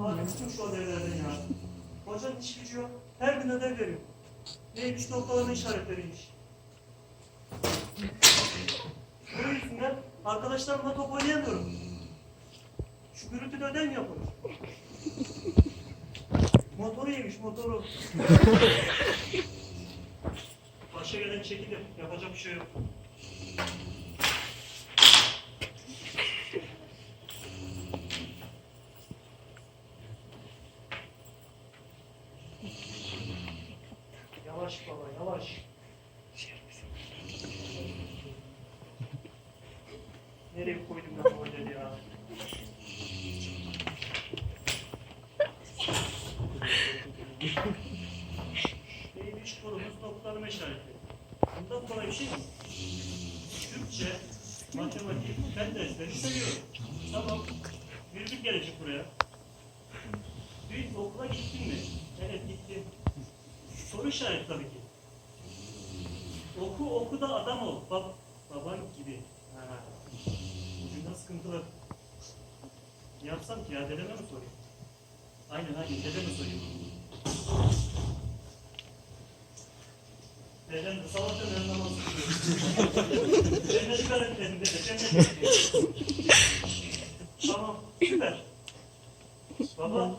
Abi bıktım şu ödevlerden ya. Hocanın iş gücü yok. Her gün ödev veriyor. Neymiş noktalarını işaretleriymiş. Bunun yüzünden arkadaşlarımla top oynayamıyorum. Şu gürültüde ödev mi yapılır? Motoru yemiş motoru. Başa gelen çekilir. Yapacak bir şey yok. Yavaş baba yavaş. Nereye koydum ben bu ödevi ya? Neymiş konumuz noktalarını işaretli. Bunda bu kolay bir şey mi? Türkçe, matematik, ben dersleri seviyorum. Tamam. Virgül gelecek buraya. Dün okula gittin mi? Evet gittim. Soru işareti tabii ki. Oku oku da adam ol. Bab baban gibi. Ha. Ucunda sıkıntılı. Ne yapsam ki ya dedeme mi sorayım? Aynen aynen dedeme sorayım. Dedem de sabah dönem namazı kılıyor. Cennet öğretmenim dede, cennet öğretmenim. Tamam, süper. Baba. Baba.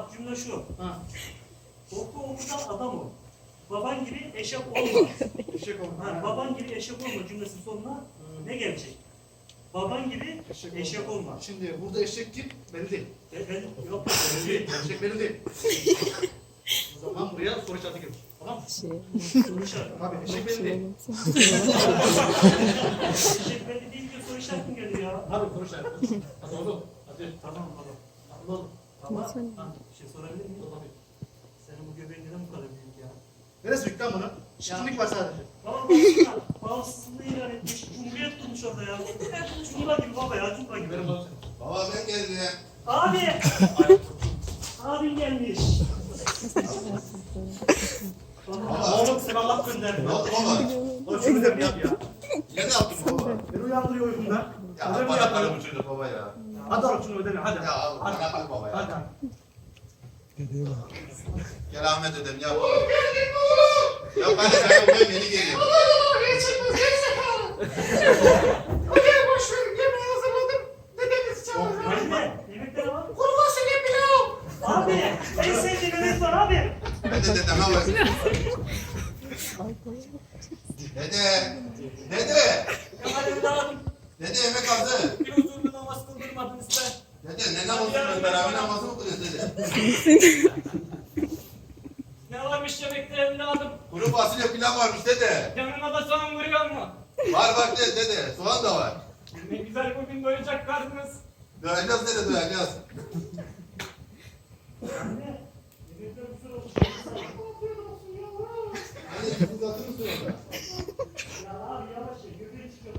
Bak cümle şu. Ha. Oku oku da adam ol. Baban gibi eşek olma. Eşek olma. Ha, baban gibi eşek olma cümlesinin sonuna ne gelecek? Baban gibi Eşek eşek, olma. olma. Şimdi burada eşek kim? Belli değil. E, ben, yok, Belli değil. Eşek belli değil. O zaman buraya soru işareti gelir. Tamam mı? soru işareti. Abi eşek belli değil. Eşek belli değil diyor soru işaretim geliyor ya. Abi soru işareti. Hadi oğlum. Hadi. Tamam baba. Hadi oğlum. Ama ha, bir şey sorabilir miyim? Senin bu göbeğin neden bu kadar büyük ya? Neresi büyük lan bunun? Şişkinlik var sadece. Baba baksana, bağımsızlığı ilan etmiş, cumhuriyet kurmuş orada ya. Cumhuriyet gibi baba ya, cumhuriyet gibi. Baba ben geldim. Abi! Abin gelmiş. Oğlum sen Allah gönderdi. Ne oldu baba? Oğlum şunu da bir yap ya. Ne yaptın baba? Beni uyandırıyor uykumda. Ya mi bana para bu çocuk baba ya. Hadi al şunu ödevi hadi. Ya al Hadi. bana al baba ya. Hadi. Gel Ahmet ödem yap. Ya ben de ben ben yeni geliyorum. Anne, yemekler var. Abi, en sevdiğim yemek var abi. Ben de dedeme bak. Dede. Dede. Ya hadi evladım, Dede yemek hazır. bir huzurlu namaz kıldırmadınız be. Dede ne namazı kılıyorsun? Teravih namazı mı kılıyorsun dede? Ne varmış yemekte evladım? Kuru fasulye pilav varmış dede. Yanına da soğan vuruyor mu? Var bak dede, dede. Soğan da var. Ne güzel bugün doyacak karnınız. Doyacağız dede doyacağız. Anne, yemekler güzel olmuş. Hani siz uzatır mısın orada? Ya abi yavaş ya, göbeği çıkıyor.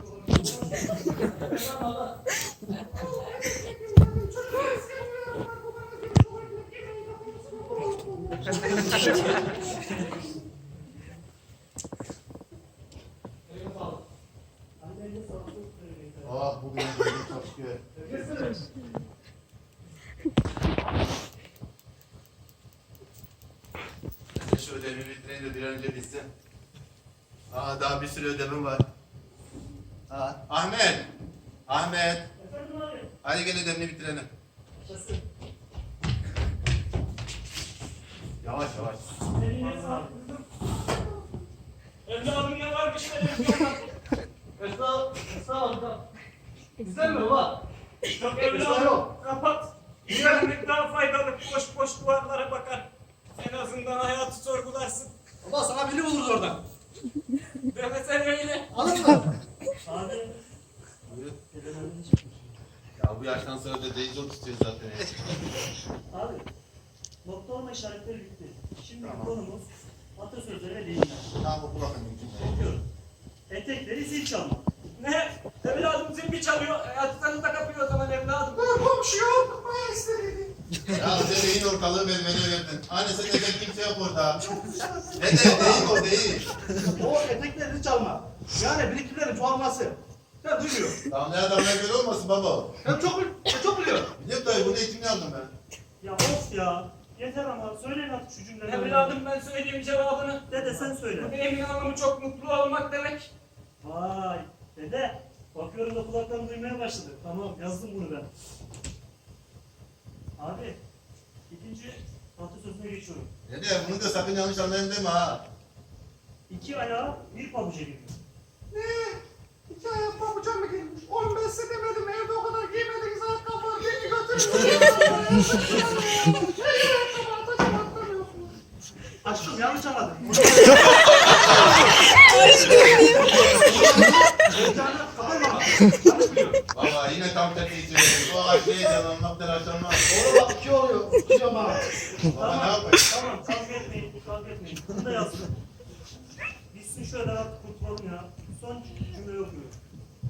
Ah bugün gördüm çok şükür. Ben de şu ödevimi bitireyim de bir önce bitsin. Aa daha bir sürü ödevim var. Aa, Ahmet! Ahmet! Efendim abi. Hadi gel ödevini bitirelim. Nasıl? Yavaş yavaş. Evladım ne varmış? Esra, Esra amca. Güzel mi baba? Esra evladım. Kapat. Güvenlik daha faydalı. Boş boş duvarlara bakar. En azından hayatı sorgularsın. Baba sana biri buluruz oradan. Demesen öyle. Alın mı? Abi. Buyur. Ya bu yaştan sonra da değil çok istiyoruz zaten. Abi. Nokta olma işaretleri bitti. Şimdi Tamam. konumuz atasözleri ve deyimler. Tamam oku cümleyi. Okuyorum. Etekleri zil çalma. Ne? Evladım zilbi çalıyor. Hayatı da kapıyor o zaman evladım. Ya dedeğin ortalığı vermene verdin. Anne sen dedek kimse yok orada. Dede değil o değil. O eteklerini çalma. Yani birikimlerin çoğalması. Ben duymuyorum. Damlaya damlaya göre olmasın baba. Ben çok, ben çok biliyorum. Biliyorum dayı bunu eğitimini aldım ben. Ya of ya. Yeter ama söyleyin artık şu cümleleri. Evladım ben söyleyeyim cevabını. Dede sen Bu söyle. deyimin anlamı çok mutlu olmak demek. Vay. Dede. Bakıyorum da kulaklarım duymaya başladı. Tamam yazdım bunu ben. Abi. ikinci atasözüne geçiyorum. Dede bunu da sakın yanlış anlayın deme ha. İki ayağı bir pabuca giriyor. İki ayak pabuca mı giymiş? Oğlum ben size demedim evde o kadar giymediğiniz ayakkabı var. Beni götürün. Aşkım yanlış anladın. Baba yine tam tersi söylüyorsun. Bu ağaç değil yalanmak telaşlanmaz. Oğlum bak iki oluyor. İki bana. Baba ne Tamam, yapayım? tamam kavga etmeyin, kavga etmeyin. Bunu da yazdım. Bitsin şöyle artık kurtulalım ya. Son cümle okuyorum.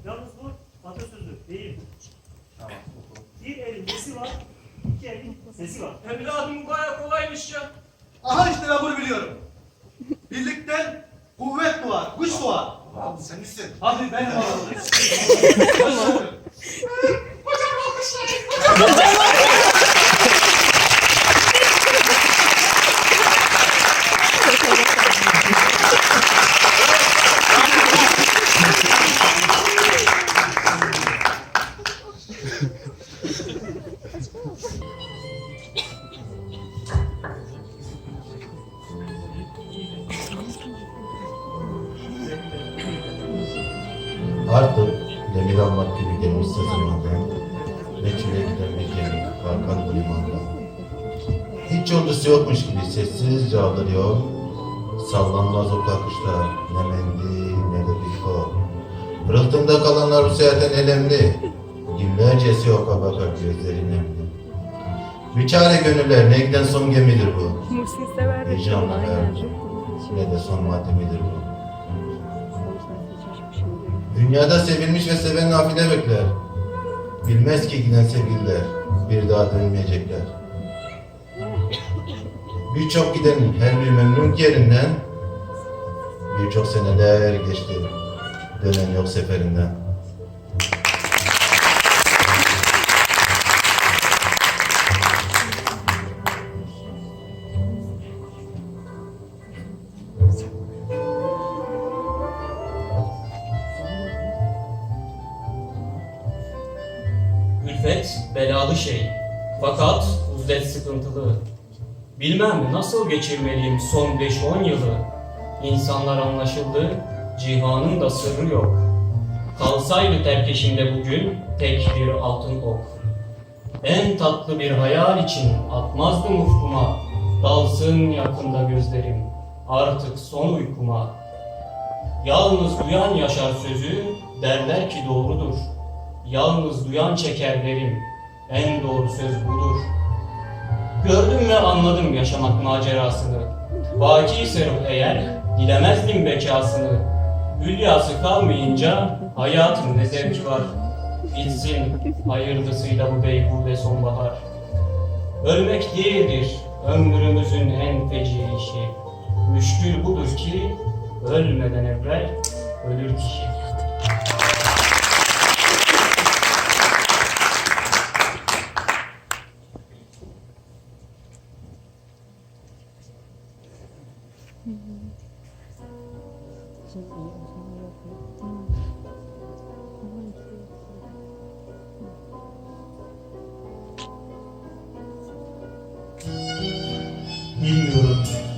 Yalnız bu atasözü değil. Tamam. Bir elin nesi var, iki elin sesi var. Evladım bu baya kolaymış ya. Aha işte ben bunu biliyorum. Birlikten kuvvet doğar, güç doğar. Abi sen misin? Hadi ben varım. Artık demir almak gibi gelmişse zamandan Ne çile giden bir gemi Hakan bu limanda. Hiç yolcusu yokmuş gibi sessizce alır yol Sallanmaz o kakışlar Ne mendil ne de bir kol Rıhtımda kalanlar bu seyahatten elemli. Günlercesi oka bakar gözleri nemli. Biçare gönüller ne giden son gemidir bu. Heyecanla her ne de son maddemidir bu Dünyada sevilmiş ve seven nafile bekler. Bilmez ki giden sevgililer bir daha dönmeyecekler. Birçok giden her bir memnun yerinden birçok seneler geçti. Dönen yok seferinden. Ülfet belalı şey. Fakat uzdet sıkıntılı. Bilmem nasıl geçirmeliyim son 5-10 yılı. İnsanlar anlaşıldı, cihanın da sırrı yok. Kalsaydı terkeşimde bugün tek bir altın ok. En tatlı bir hayal için atmazdım ufkuma. Dalsın yakında gözlerim, artık son uykuma. Yalnız duyan yaşar sözü, derler ki doğrudur. Yalnız duyan çeker derim. En doğru söz budur. Gördüm ve anladım yaşamak macerasını. Baki serif eğer, dilemezdim bekasını. Hülyası kalmayınca hayatın ne zevki var. Bitsin hayırlısıyla bu beyhude sonbahar. Ölmek değildir ömrümüzün en feci işi. Müşkül budur ki ölmeden evvel ölür kişi. Bilmiyorum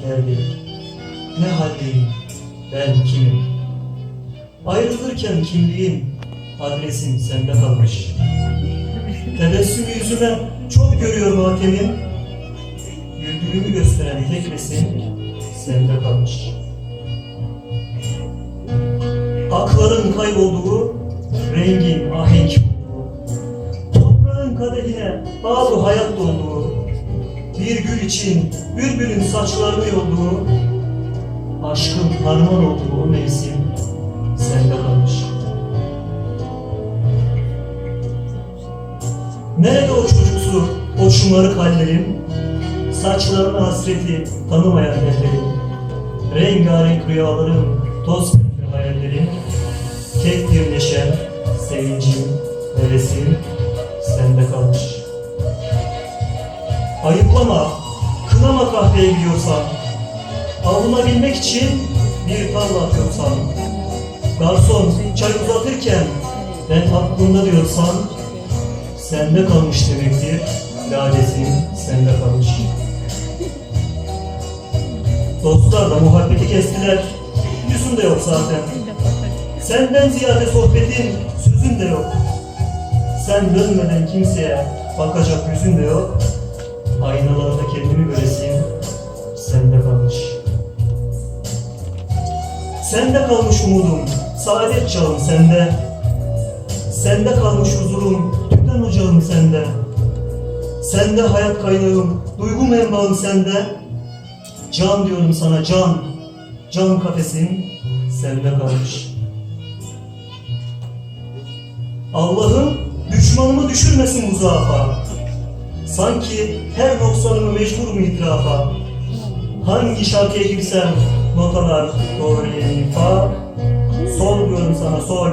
neredeyim, ne haldeyim, ben kimim? Ayrılırken kimliğim, adresim sende kalmış. Tebessüm yüzüme çok görüyor matemim. Güldüğümü gösteren tek resim sende kalmış. Akların kaybolduğu, rengin ahenk. Toprağın kadehine bazı hayat dolduğu, bir gül için bülbülün saçlarını yolduğu, aşkın harman olduğu o mevsim sende kalmış. Nerede o çocuksu, o şımarık hallerim, saçlarına hasreti tanımayan ellerim, rengarenk rüyalarım, toz pembe hayallerim, tek bir neşem, sevincim, hevesim sende kalmış. Ayıplama, kınama kahveye gidiyorsan, avunabilmek için bir tarla atıyorsan, garson çay uzatırken ben aklımda diyorsan, sende kalmış demektir, ladesin sende kalmış. Dostlar da muhabbeti kestiler, yüzün de yok zaten. Senden ziyade sohbetin, sözün de yok. Sen dönmeden kimseye bakacak yüzün de yok. Aynalarda kendimi göresim sende kalmış. Sende kalmış umudum, saadet çağım sende. Sende kalmış huzurum, tüten ocağım sende. Sende hayat kaynağım, duygu menbaım sende. Can diyorum sana can, can kafesin sende kalmış. Allah'ım düşmanımı düşürmesin bu zaafa. Sanki her noksanımı mecburum itirafa. Hangi şarkıya girsem notalar doğru fa. Sol diyorum sana sol.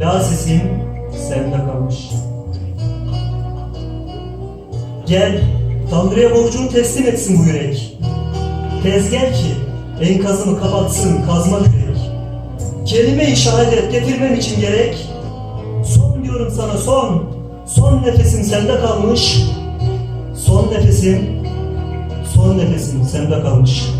La sesim sende kalmış. Gel Tanrı'ya borcunu teslim etsin bu yürek. Tez gel ki enkazımı kapatsın kazma yürek. Kelime-i şehadet getirmem için gerek. Son diyorum sana son. Son nefesim sende kalmış. Son nefesim, son nefesim sende kalmış.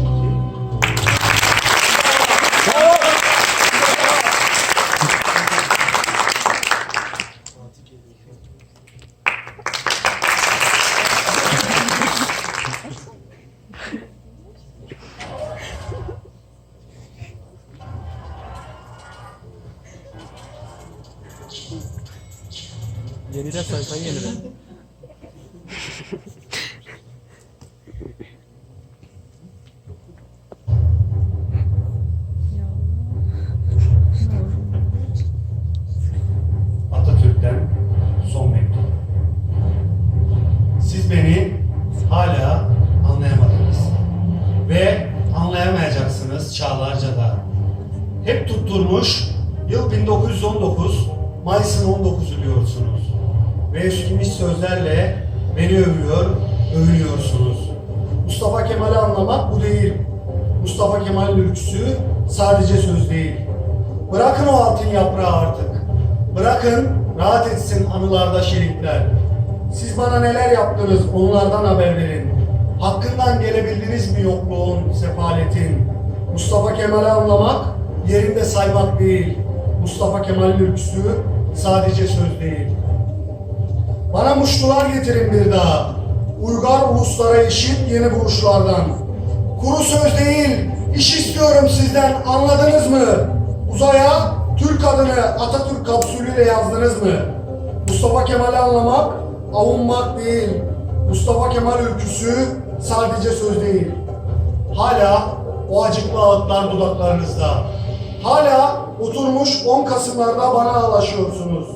Yeniden sayfayı yeniden. Atatürk'ten son mektup. Siz beni hala anlayamadınız. Ve anlayamayacaksınız çağlarca da. Hep tutturmuş yıl 1919 Mayıs'ın 19'u diyorsunuz. Ve eskimiş sözlerle beni övüyor, övünüyorsunuz. Mustafa Kemal'i anlamak bu değil. Mustafa Kemal'in ülküsü sadece söz değil. Bırakın o altın yaprağı artık. Bırakın rahat etsin anılarda şehitler. Siz bana neler yaptınız onlardan haber verin. Hakkından gelebildiniz mi yokluğun, sefaletin? Mustafa Kemal'i anlamak yerinde saymak değil. Mustafa Kemal'in ülküsü sadece söz değil. Bana muştular getirin bir daha. Uygar uluslara eşit yeni buluşlardan. Kuru söz değil, iş istiyorum sizden anladınız mı? Uzaya Türk adını Atatürk kapsülüyle yazdınız mı? Mustafa Kemal'i anlamak, avunmak değil. Mustafa Kemal ülküsü sadece söz değil. Hala o acıklı ağıtlar dudaklarınızda. Hala oturmuş 10 Kasımlarda bana ağlaşıyorsunuz.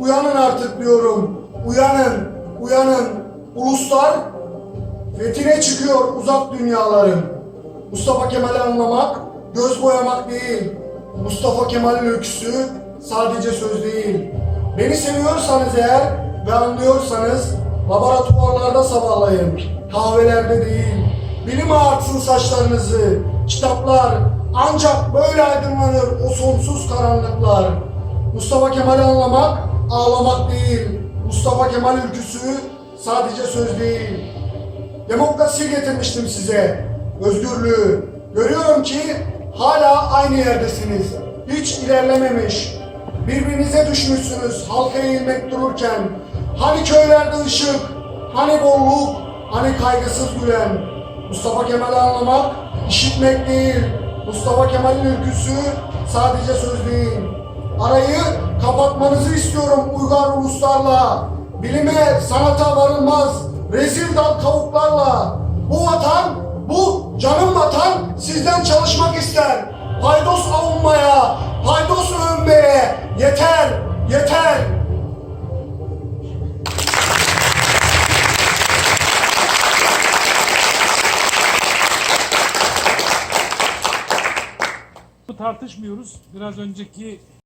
uyanın artık diyorum. Uyanın, uyanın. Uluslar fethine çıkıyor uzak dünyaların. Mustafa Kemal'i anlamak, göz boyamak değil. Mustafa Kemal'in öyküsü sadece söz değil. Beni seviyorsanız eğer ve anlıyorsanız laboratuvarlarda sabahlayın, kahvelerde değil. Bilim ağartsın saçlarınızı, kitaplar ancak böyle aydınlanır o sonsuz karanlıklar. Mustafa Kemal'i anlamak, ağlamak değil. Mustafa Kemal ülküsü sadece söz değil. Demokrasiyi getirmiştim size. Özgürlüğü. Görüyorum ki hala aynı yerdesiniz. Hiç ilerlememiş. Birbirinize düşmüşsünüz halka eğilmek dururken. Hani köylerde ışık, hani bolluk, hani kaygısız gülen. Mustafa Kemal'i anlamak, işitmek değil. Mustafa Kemal'in ülküsü sadece söz değil. Arayı kapatmanızı istiyorum uygar uluslarla. Bilime, sanata varılmaz. Rezil dal kavuklarla. Bu vatan, bu canım vatan sizden çalışmak ister. Paydos avunmaya, paydos övünmeye yeter, yeter. tartışmıyoruz. Biraz önceki